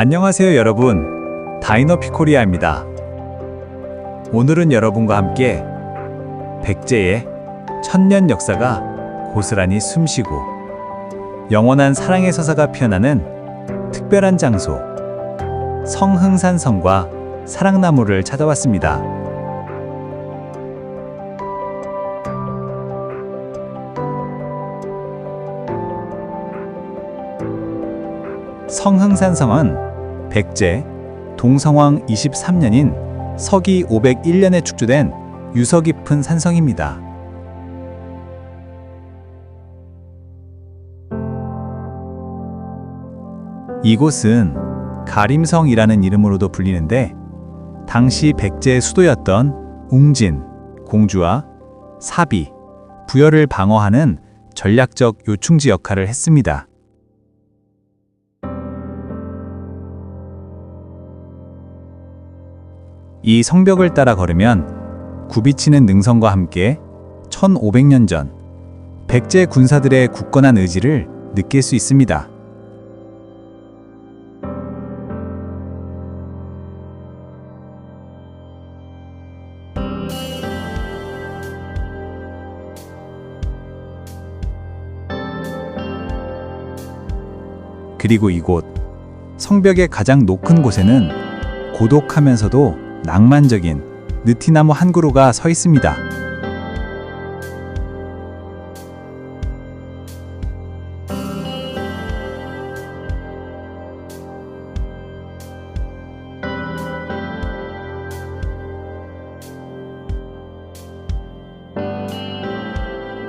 안녕하세요 여러분. 다이너피 코리아입니다. 오늘은 여러분과 함께 백제의 천년 역사가 고스란히 숨쉬고 영원한 사랑의 서사가 피어나는 특별한 장소 성흥산성과 사랑나무를 찾아왔습니다. 성흥산성은 백제 동성왕 23년인 서기 501년에 축조된 유서 깊은 산성입니다. 이곳은 가림성이라는 이름으로도 불리는데 당시 백제의 수도였던 웅진, 공주와 사비, 부여를 방어하는 전략적 요충지 역할을 했습니다. 이 성벽을 따라 걸으면 굽이치는 능선과 함께 1500년 전 백제 군사들의 굳건한 의지를 느낄 수 있습니다. 그리고 이곳 성벽의 가장 높은 곳에는 고독하면서도 낭만적인 느티나무 한 그루가 서 있습니다.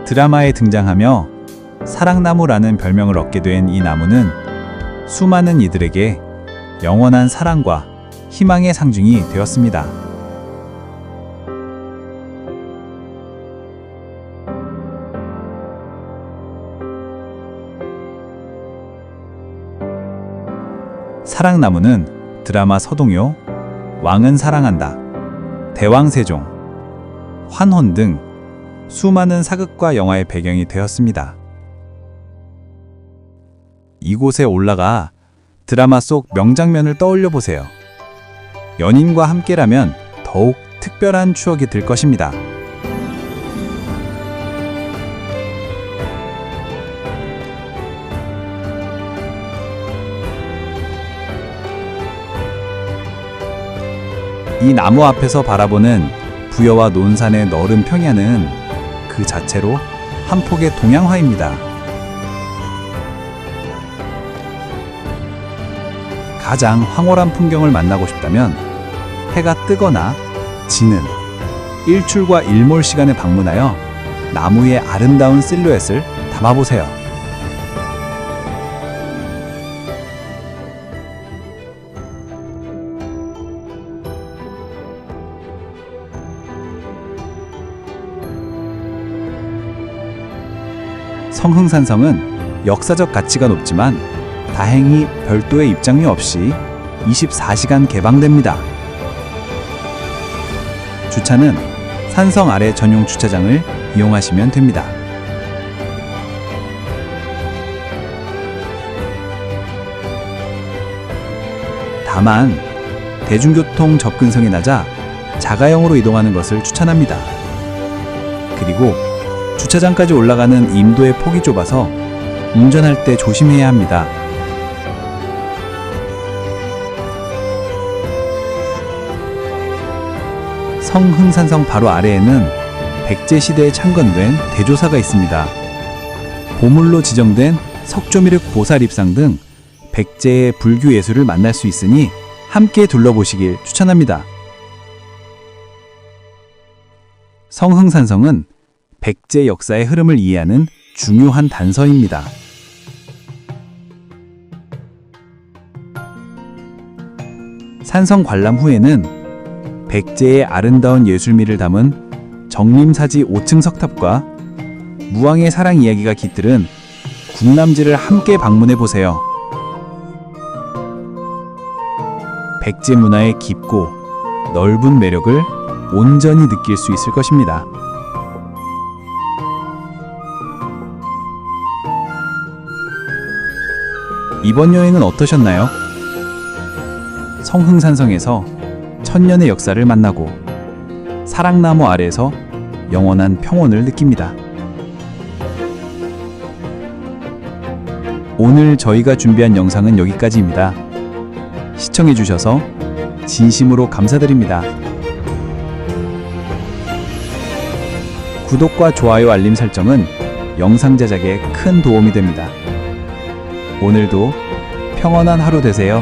드라마에 등장하며 사랑나무라는 별명을 얻게 된 이 나무는 수많은 이들에게 영원한 사랑과 희망의 상징이 되었습니다. 사랑나무는 드라마 서동요, 왕은 사랑한다, 대왕세종, 환혼 등 수많은 사극과 영화의 배경이 되었습니다. 이곳에 올라가 드라마 속 명장면을 떠올려 보세요. 연인과 함께라면 더욱 특별한 추억이 될 것입니다. 이 나무 앞에서 바라보는 부여와 논산의 너른 평야는 그 자체로 한 폭의 동양화입니다. 가장 황홀한 풍경을 만나고 싶다면 해가 뜨거나 지는 일출과 일몰 시간에 방문하여 나무의 아름다운 실루엣을 담아보세요. 성흥산성은 역사적 가치가 높지만 다행히 별도의 입장료 없이 24시간 개방됩니다. 주차는 산성 아래 전용 주차장을 이용하시면 됩니다. 다만 대중교통 접근성이 낮아 자가용으로 이동하는 것을 추천합니다. 그리고 주차장까지 올라가는 임도의 폭이 좁아서 운전할 때 조심해야 합니다. 성흥산성 바로 아래에는 백제 시대에 창건된 대조사가 있습니다. 보물로 지정된 석조미륵 보살입상 등 백제의 불교 예술을 만날 수 있으니 함께 둘러보시길 추천합니다. 성흥산성은 백제 역사의 흐름을 이해하는 중요한 단서입니다. 산성 관람 후에는 백제의 아름다운 예술미를 담은 정림사지 5층 석탑과 무왕의 사랑 이야기가 깃들은 국남지를 함께 방문해 보세요. 백제 문화의 깊고 넓은 매력을 온전히 느낄 수 있을 것입니다. 이번 여행은 어떠셨나요? 성흥산성에서 천년의 역사를 만나고 사랑나무 아래에서 영원한 평온을 느낍니다. 오늘 저희가 준비한 영상은 여기까지입니다. 시청해주셔서 진심으로 감사드립니다. 구독과 좋아요 알림 설정은 영상 제작에 큰 도움이 됩니다. 오늘도 평온한 하루 되세요.